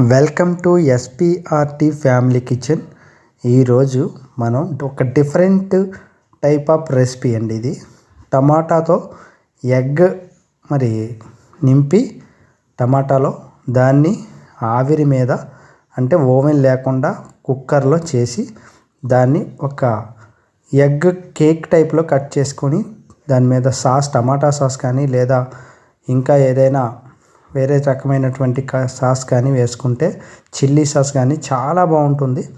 Welcome to SPRT family kitchen ఈరోజు మనం ఒక డిఫరెంట్ టైప్ ఆఫ్ రెసిపీ అండి ఇది. టమాటాతో ఎగ్ మరి నింపి టమాటాలో దాన్ని ఆవిరి మీద అంటే ఓవెన్ లేకుండా కుక్కర్లో చేసి దాన్ని ఒక ఎగ్ కేక్ టైప్లో కట్ చేసుకొని దాని మీద సాస్ టమాటా సాస్ కానీ లేదా ఇంకా ఏదైనా వేరే రకమైనటువంటి సాస్ కానీ వేసుకుంటే చిల్లీ సాస్ కానీ చాలా బాగుంటుంది.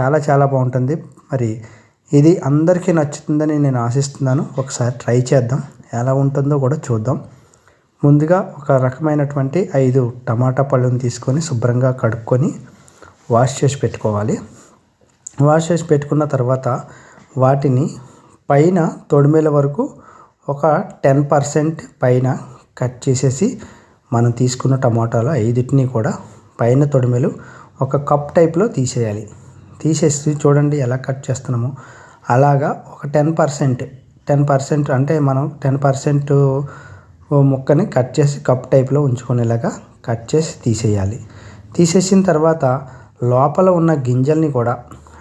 చాలా చాలా బాగుంటుంది. మరి ఇది అందరికీ నచ్చుతుందని నేను ఆశిస్తున్నాను. ఒకసారి ట్రై చేద్దాం. ఎలా ఉంటుందో కూడా చూద్దాం. ముందుగా ఒక రకమైనటువంటి ఐదు టమాటా పళ్ళను తీసుకొని శుభ్రంగా కడుక్కొని వాష్ చేసి పెట్టుకోవాలి. వాష్ చేసి పెట్టుకున్న తర్వాత వాటిని పైన తొడిమేల వరకు ఒక టెన్ పర్సెంట్ పైన కట్ చేసేసి మనం తీసుకున్న టమాటాలు ఐదుటిని కూడా పైన తొడిమెలు ఒక కప్ టైప్లో తీసేయాలి. తీసేసి చూడండి ఎలా కట్ చేస్తున్నామో. అలాగా ఒక టెన్ పర్సెంట్ టెన్ పర్సెంట్ అంటే మనం టెన్ పర్సెంట్ ముక్కని కట్ చేసి కప్ టైప్లో ఉంచుకునేలాగా కట్ చేసి తీసేయాలి. తీసేసిన తర్వాత లోపల ఉన్న గింజల్ని కూడా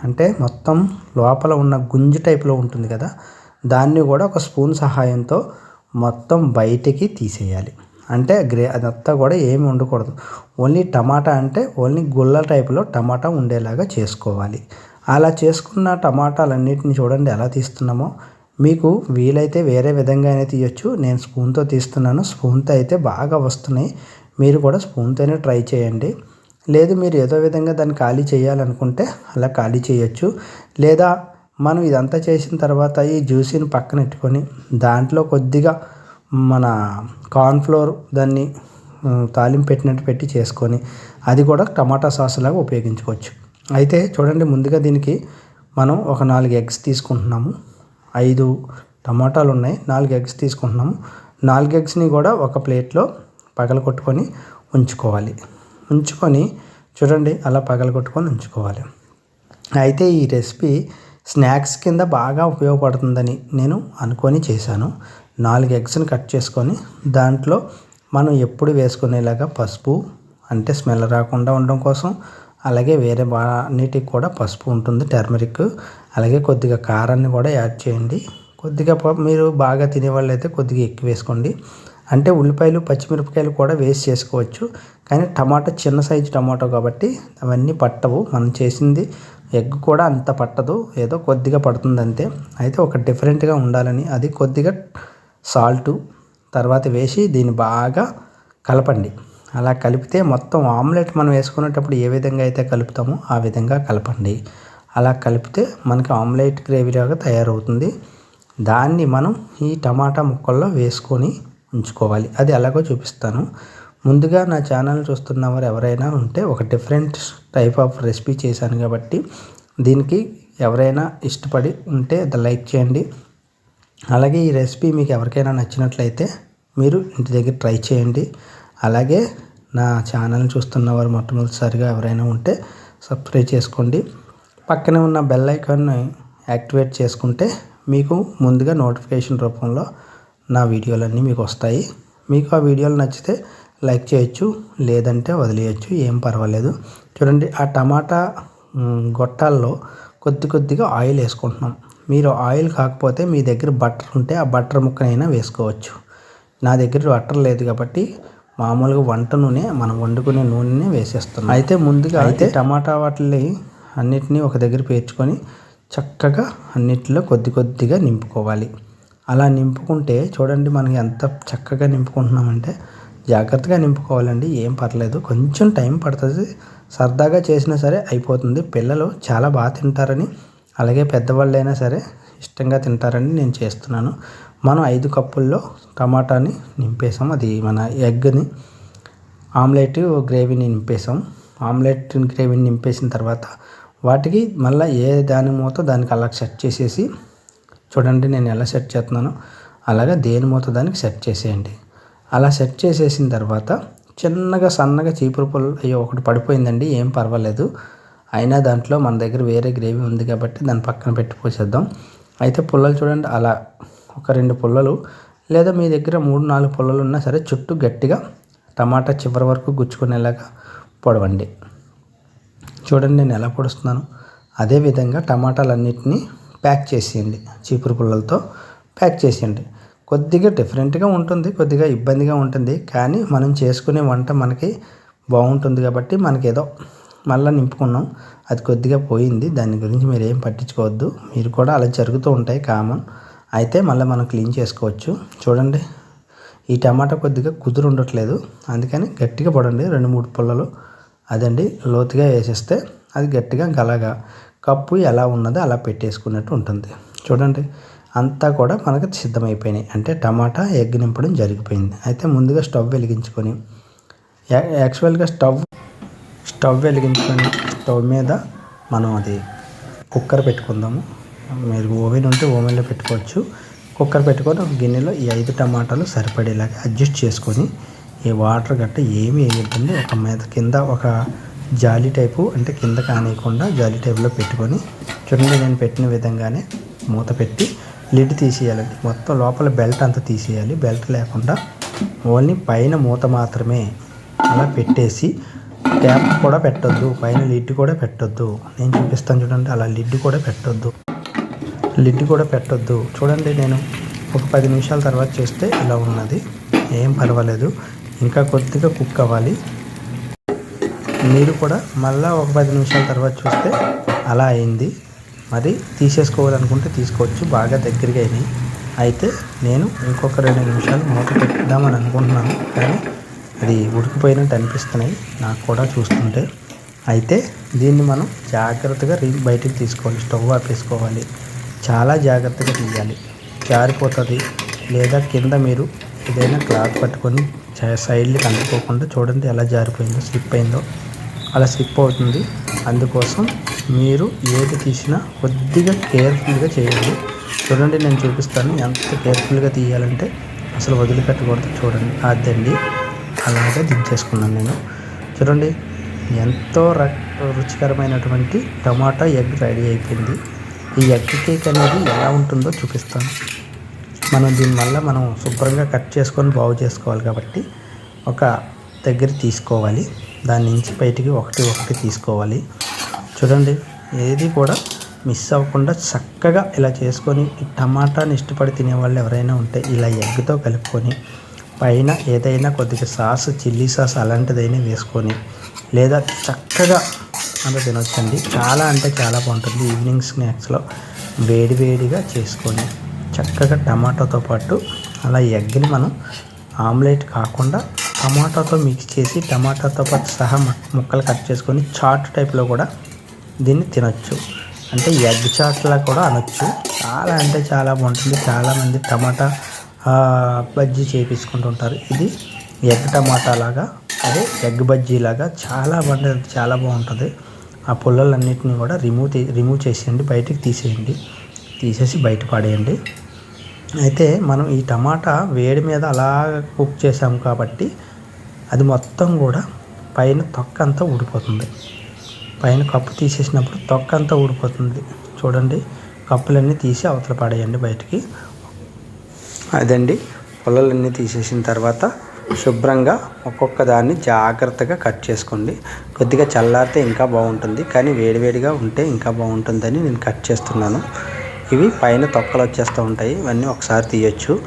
అంటే మొత్తం లోపల ఉన్న గుంజు టైప్లో ఉంటుంది కదా దాన్ని కూడా ఒక స్పూన్ సహాయంతో మొత్తం బయటికి తీసేయాలి. అంటే గ్రే అదంతా కూడా ఏమి ఉండకూడదు. ఓన్లీ టమాటా అంటే ఓన్లీ గుల్ల టైప్లో టమాటా ఉండేలాగా చేసుకోవాలి. అలా చేసుకున్న టమాటాలన్నిటిని చూడండి ఎలా తీస్తున్నామో. మీకు వీలైతే వేరే విధంగా అయినా తీయొచ్చు. నేను స్పూన్తో తీస్తున్నాను. స్పూన్తో అయితే బాగా వస్తున్నాయి. మీరు కూడా స్పూన్తోనే ట్రై చేయండి. లేదు మీరు ఏదో విధంగా దాన్ని ఖాళీ చేయాలనుకుంటే అలా ఖాళీ చేయొచ్చు. లేదా మనం ఇదంతా చేసిన తర్వాత ఈ జ్యూసీని పక్కన పెట్టుకొని దాంట్లో కొద్దిగా మన కార్న్ఫ్లోర్ దాన్ని తాలింపు పెట్టినట్టు పెట్టి చేసుకొని అది కూడా టమాటా సాస్ లాగా ఉపయోగించుకోవచ్చు. అయితే చూడండి ముందుగా దీనికి మనం ఒక నాలుగు ఎగ్స్ తీసుకుంటున్నాము. ఐదు టమాటాలు ఉన్నాయి నాలుగు ఎగ్స్ తీసుకుంటున్నాము. నాలుగు ఎగ్స్ని కూడా ఒక ప్లేట్లో పగల కొట్టుకొని ఉంచుకోవాలి. ఉంచుకొని చూడండి అలా పగల కొట్టుకొని ఉంచుకోవాలి. అయితే ఈ రెసిపీ స్నాక్స్ కింద బాగా ఉపయోగపడుతుందని నేను అనుకొని చేశాను. నాలుగు ఎగ్స్ని కట్ చేసుకొని దాంట్లో మనం ఎప్పుడు వేసుకునేలాగా పసుపు అంటే స్మెల్ రాకుండా ఉండడం కోసం అలాగే వేరే అన్నిటికి కూడా పసుపు ఉంటుంది టర్మరిక్. అలాగే కొద్దిగా కారాన్ని కూడా యాడ్ చేయండి. కొద్దిగా మీరు బాగా తినేవాళ్ళు అయితే కొద్దిగా ఎక్కువ వేసుకోండి. అంటే ఉల్లిపాయలు పచ్చిమిరపకాయలు కూడా వేస్ట్ చేసుకోవచ్చు. కానీ టమాటా చిన్న సైజు టమాటో కాబట్టి అవన్నీ పట్టవు. మనం చేసింది ఎగ్ కూడా అంత పట్టదు. ఏదో కొద్దిగా పడుతుంది అంతే అయితే ఒక డిఫరెంట్గా ఉండాలని అది కొద్దిగా సాల్టు తర్వాత వేసి దీన్ని బాగా కలపండి. అలా కలిపితే మొత్తం ఆమ్లెట్ మనం వేసుకునేటప్పుడు ఏ విధంగా అయితే కలుపుతామో ఆ విధంగా కలపండి. అలా కలిపితే మనకి ఆమ్లెట్ గ్రేవీ లాగా తయారవుతుంది. దాన్ని మనం ఈ టమాటా ముక్కల్లో వేసుకొని ఉంచుకోవాలి. అది ఎలాగో చూపిస్తాను. ముందుగా నా ఛానల్ చూస్తున్న వారు ఎవరైనా ఉంటే ఒక డిఫరెంట్ టైప్ ఆఫ్ రెసిపీ చేశాను కాబట్టి దీనికి ఎవరైనా ఇష్టపడి ఉంటే లైక్ చేయండి. అలాగే ఈ రెసిపీ మీకు ఎవరికైనా నచ్చినట్లయితే మీరు ఇంటి దగ్గర ట్రై చేయండి. అలాగే నా ఛానల్ని చూస్తున్న వారు మొట్టమొదటిసారిగా ఎవరైనా ఉంటే సబ్స్క్రైబ్ చేసుకోండి. పక్కనే ఉన్న బెల్ ఐకాన్ని యాక్టివేట్ చేసుకుంటే మీకు ముందుగా నోటిఫికేషన్ రూపంలో నా వీడియోలన్నీ మీకు వస్తాయి. మీకు ఆ వీడియోలు నచ్చితే లైక్ చేయొచ్చు లేదంటే వదిలేయచ్చు ఏం పర్వాలేదు. చూడండి ఆ టమాటా గొట్టాల్లో కొద్ది కొద్దిగా ఆయిల్ వేసుకుంటున్నాం. మీరు ఆయిల్ కాకపోతే మీ దగ్గర బట్టర్ ఉంటే ఆ బట్టర్ ముక్కనైనా వేసుకోవచ్చు. నా దగ్గర బట్టర్ లేదు కాబట్టి మామూలుగా వంట నూనె మనం వండుకునే నూనెనే వేసేస్తున్నాం. అయితే ముందుగా అయితే టమాటా వాటిని అన్నిటినీ ఒక దగ్గర పేర్చుకొని చక్కగా అన్నిటిలో కొద్ది కొద్దిగా నింపుకోవాలి. అలా నింపుకుంటే చూడండి మనకి ఎంత చక్కగా నింపుకుంటున్నామంటే జాగ్రత్తగా నింపుకోవాలండి. ఏం పర్లేదు. కొంచెం టైం పడుతుంది. సరదాగా చేసినా సరే అయిపోతుంది. పిల్లలు చాలా బాగా తింటారని అలాగే పెద్దవాళ్ళైనా సరే ఇష్టంగా తింటారని నేను చేస్తున్నాను. మనం ఐదు కప్పుల్లో టమాటాని నింపేసాం అది మన ఎగ్ని ఆమ్లెట్ గ్రేవీని నింపేసాం ఆమ్లెట్ గ్రేవీని నింపేసిన తర్వాత వాటికి మళ్ళీ ఏ దాని మూత దానికి అలా సెట్ చేసేసి చూడండి నేను ఎలా సెట్ చేస్తున్నానో. అలాగే దేని మూత దానికి సెట్ చేసేయండి. అలా సెట్ చేసేసిన తర్వాత చిన్నగా సన్నగా చీపురు పళ్ళు అయ్యో ఒకటి పడిపోయిందండి ఏం పర్వాలేదు. అయినా దాంట్లో మన దగ్గర వేరే గ్రేవీ ఉంది కాబట్టి దాని పక్కన పెట్టి పోసేద్దాం. అయితే పుల్లలు చూడండి అలా ఒక రెండు పుల్లలు లేదా మీ దగ్గర మూడు నాలుగు పుల్లలు ఉన్నా సరే చుట్టూ గట్టిగా టమాటా చివరి వరకు గుచ్చుకునేలాగా పొడవండి. చూడండి నేను ఎలా పొడుస్తున్నాను. అదేవిధంగా టమాటాలన్నింటినీ ప్యాక్ చేసేయండి చీపురు పుల్లలతో ప్యాక్ చేసేయండి. కొద్దిగా డిఫరెంట్గా ఉంటుంది కొద్దిగా ఇబ్బందిగా ఉంటుంది కానీ మనం చేసుకునే వంట మనకి బాగుంటుంది కాబట్టి మనకి ఏదో మళ్ళీ నింపుకున్నాం. అది కొద్దిగా పోయింది. దాని గురించి మీరు ఏం పట్టించుకోవద్దు. మీరు కూడా అలా జరుగుతూ ఉంటాయి కామన్. అయితే మళ్ళీ మనం క్లీన్ చేసుకోవచ్చు. చూడండి. ఈ టమాటా కొద్దిగా కుదురు ఉండట్లేదు అందుకని గట్టిగా పడండి. రెండు మూడు పుల్లలు అదండి లోతుగా వేసేస్తే అది గట్టిగా గలగా. కప్పు ఎలా ఉన్నదో అలా పెట్టేసుకున్నట్టు ఉంటుంది. చూడండి. అంతా కూడా మనకు సిద్ధమైపోయినాయి. అంటే టమాటా ఎగ్ నింపడం జరిగిపోయింది. అయితే ముందుగా స్టవ్ వెలిగించుకొని యాక్చువల్గా స్టవ్ స్టవ్ వెలిగించుకొని స్టవ్ మీద మనం అది కుక్కర్ పెట్టుకుందాము. మీరు ఓవెన్ ఉంటే ఓవెన్లో పెట్టుకోవచ్చు. కుక్కర్ పెట్టుకొని ఒక గిన్నెలో ఈ ఐదు టమాటాలు సరిపడేలాగా అడ్జస్ట్ చేసుకొని ఈ వాటర్ గట్ట ఏమీ వేయద్దండి. ఒక మీద కింద ఒక జాలి టైపు అంటే కింద కానియకుండా జాలి టైపులో పెట్టుకొని చూడండి నేను పెట్టిన విధంగానే మూత పెట్టి లిడ్ తీసేయాలండి. మొత్తం లోపల బెల్ట్ అంతా తీసేయాలి. బెల్ట్ లేకుండా ఓన్లీ పైన మూత మాత్రమే అలా పెట్టేసి ట్యాప్ కూడా పెట్టొద్దు పైన లిడ్ కూడా పెట్టొద్దు. నేను చూపిస్తాను చూడండి అలా లిడ్ కూడా పెట్టొద్దు. లిడ్ కూడా పెట్టొద్దు. చూడండి నేను ఒక పది నిమిషాల తర్వాత చేస్తే ఇలా ఉన్నది. ఏం పర్వాలేదు. ఇంకా కొద్దిగా కుక్ అవ్వాలి. మీరు కూడా మళ్ళీ ఒక పది నిమిషాల తర్వాత చూస్తే అలా అయింది. మరి తీసేసుకోవాలనుకుంటే తీసుకోవచ్చు బాగా దగ్గరగా అయినాయి. అయితే నేను ఇంకొక రెండు నిమిషాలు మూత పెట్టుదామని అనుకుంటున్నాను. కానీ అది ఉడికిపోయినట్టు అనిపిస్తున్నాయి. నాకు కూడా చూస్తుంటే. అయితే దీన్ని మనం జాగ్రత్తగా రీ బయటికి తీసుకోవాలి. స్టవ్ ఆపేసుకోవాలి. చాలా జాగ్రత్తగా తీయాలి. జారిపోతుంది. లేదా కింద మీరు ఏదైనా క్లాత్ పట్టుకొని చ- సైడ్లకి అందుకోకుండా చూడండి ఎలా జారిపోయిందో స్లిప్ అయిందో. అలా స్లిప్ అవుతుంది. అందుకోసం మీరు ఏది తీసినా కొద్దిగా కేర్ఫుల్గా చేయాలి. చూడండి నేను చూపిస్తాను. ఎంత కేర్ఫుల్గా తీయాలంటే అసలు వదిలిపెట్టకూడదు. చూడండి. అదండి. అలాగే దించేసుకున్నాను నేను. చూడండి ఎంతో ర రుచికరమైనటువంటి టమాటా ఎగ్ రెడీ అయిపోయింది. ఈ ఎగ్ కేక్ అనేది ఎలా ఉంటుందో చూపిస్తాను. మనం దీనివల్ల మనం శుభ్రంగా కట్ చేసుకొని బాగు చేసుకోవాలి కాబట్టి ఒక దగ్గర తీసుకోవాలి. దాని నుంచి బయటికి ఒకటి ఒకటి తీసుకోవాలి. చూడండి ఏది కూడా మిస్ అవ్వకుండా చక్కగా ఇలా చేసుకొని టమాటాని ఇష్టపడి తినేవాళ్ళు ఎవరైనా ఉంటే ఇలా ఎగ్తో కలుపుకొని పైన ఏదైనా కొద్దిగా సాస్ చిల్లీ సాస్ అలాంటిదైనా వేసుకొని లేదా చక్కగా అలా తినొచ్చండి. చాలా అంటే చాలా బాగుంటుంది ఈవినింగ్ స్నాక్స్లో. వేడి వేడిగా చేసుకొని చక్కగా టమాటాతో పాటు అలా ఎగ్ని మనం ఆమ్లెట్ కాకుండా టమాటాతో మిక్స్ చేసి టమాటాతో పాటు సహా ముక్కలు కట్ చేసుకొని చాట్ టైప్లో కూడా దీన్ని తినొచ్చు. అంటే ఎగ్ చాట్లా కూడా అనొచ్చు. చాలా అంటే చాలా బాగుంటుంది. చాలామంది టమాటా ఆ, బజ్జీ చేపించుకుంటుంటారు. ఇది ఎగ్ టమాటా లాగా అదే ఎగ్ బజ్జీ లాగా చాలా బాగుంటుంది చాలా బాగుంటుంది. ఆ పుల్లలన్నిటిని కూడా రిమూవ్ రిమూవ్ చేసేయండి బయటికి తీసేయండి తీసేసి బయట పడేయండి. అయితే మనం ఈ టమాటా వేడి మీద అలా కుక్ చేసాం కాబట్టి అది మొత్తం కూడా పైన తొక్క అంతా ఊడిపోతుంది. పైన కప్పు తీసేసినప్పుడు తొక్క అంతా ఊడిపోతుంది. చూడండి కప్పులన్నీ తీసి అవతల పడేయండి బయటికి. అదండి. పొలాలన్నీ తీసేసిన తర్వాత శుభ్రంగా ఒక్కొక్క దాన్ని జాగ్రత్తగా కట్ చేసుకోండి. కొద్దిగా చల్లారితే ఇంకా బాగుంటుంది. కానీ వేడివేడిగా ఉంటే ఇంకా బాగుంటుందని నేను కట్ చేస్తున్నాను. ఇవి పైన తొక్కలు వచ్చేస్తూ ఉంటాయి. ఇవన్నీ ఒకసారి తీయొచ్చు.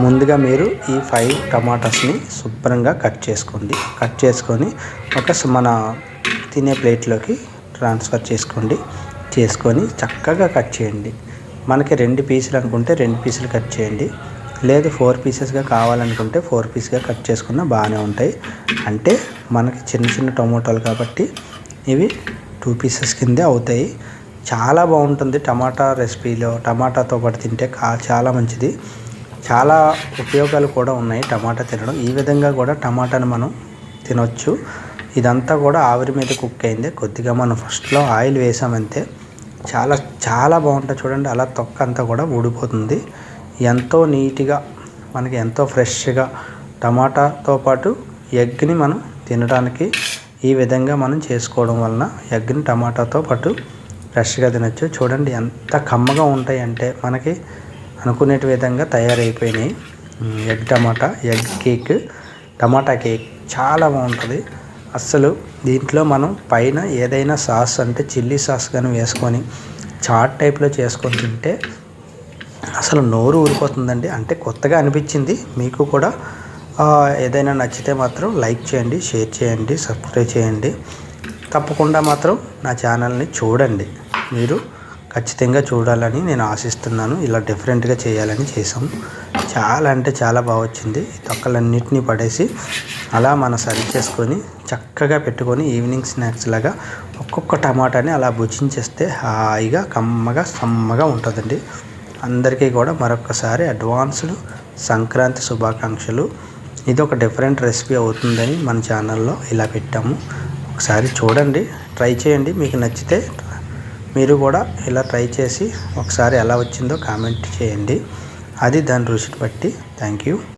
ముందుగా మీరు ఈ ఫైవ్ టమాటాస్ని శుభ్రంగా కట్ చేసుకోండి. కట్ చేసుకొని ఒక మన తినే ప్లేట్లోకి ట్రాన్స్ఫర్ చేసుకోండి. చేసుకొని చక్కగా కట్ చేయండి. మనకి రెండు పీసులు అనుకుంటే రెండు పీసులు కట్ చేయండి. లేదు ఫోర్ పీసెస్గా కావాలనుకుంటే ఫోర్ పీస్గా కట్ చేసుకున్న బాగానే ఉంటాయి. అంటే మనకి చిన్న చిన్న టొమాటోలు కాబట్టి ఇవి టూ పీసెస్ కిందే అవుతాయి. చాలా బాగుంటుంది టమాటా రెసిపీలో. టమాటాతో పాటు తింటే చాలా మంచిది. చాలా ఉపయోగాలు కూడా ఉన్నాయి టమాటా తినడం. ఈ విధంగా కూడా టమాటాను మనం తినొచ్చు. ఇదంతా కూడా ఆవిరి మీద కుక్ అయింది. కొద్దిగా మనం ఫస్ట్లో ఆయిల్ వేసామంతే. చాలా చాలా బాగుంటుంది చూడండి అలా తొక్క అంతా కూడా ఊడిపోతుంది. ఎంతో నీట్గా మనకి ఎంతో ఫ్రెష్గా టమాటాతో పాటు ఎగ్ని మనం తినడానికి ఈ విధంగా మనం చేసుకోవడం వలన ఎగ్ని టమాటాతో పాటు ఫ్రెష్గా తినచ్చు. చూడండి ఎంత కమ్మగా ఉంటాయి అంటే మనకి అనుకునే విధంగా తయారైపోయినాయి. Egg tomato egg cake tomato cake చాలా బాగుంటుంది. అస్సలు దీంట్లో మనం పైన ఏదైనా సాస్ అంటే చిల్లీ సాస్ కానీ వేసుకొని చాట్ టైప్లో చేసుకొని తింటే అసలు నోరు ఊరిపోతుందండి. అంటే కొత్తగా అనిపించింది. మీకు కూడా ఏదైనా నచ్చితే మాత్రం లైక్ చేయండి షేర్ చేయండి సబ్స్క్రైబ్ చేయండి. తప్పకుండా మాత్రం నా ఛానల్ని చూడండి. మీరు ఖచ్చితంగా చూడాలని నేను ఆశిస్తున్నాను. ఇలా డిఫరెంట్గా చేయాలని చేసాం చాలా అంటే చాలా బాగా వచ్చింది. తొక్కలన్నింటినీ పడేసి అలా మనం సరి చేసుకొని చక్కగా పెట్టుకొని ఈవినింగ్ స్నాక్స్ లాగా ఒక్కొక్క టమాటాని అలా భుజించేస్తే హాయిగా కమ్మగా సమ్మగా ఉంటుందండి. అందరికీ కూడా మరొకసారి అడ్వాన్స్డ్ సంక్రాంతి శుభాకాంక్షలు. ఇది ఒక డిఫరెంట్ రెసిపీ అవుతుందని మన ఛానల్లో ఇలా పెట్టాము. ఒకసారి చూడండి ట్రై చేయండి. మీకు నచ్చితే మీరు కూడా ఇలా ట్రై చేసి ఒకసారి ఎలా వచ్చిందో కామెంట్ చేయండి. అది దాని రుచిని బట్టి. Thank you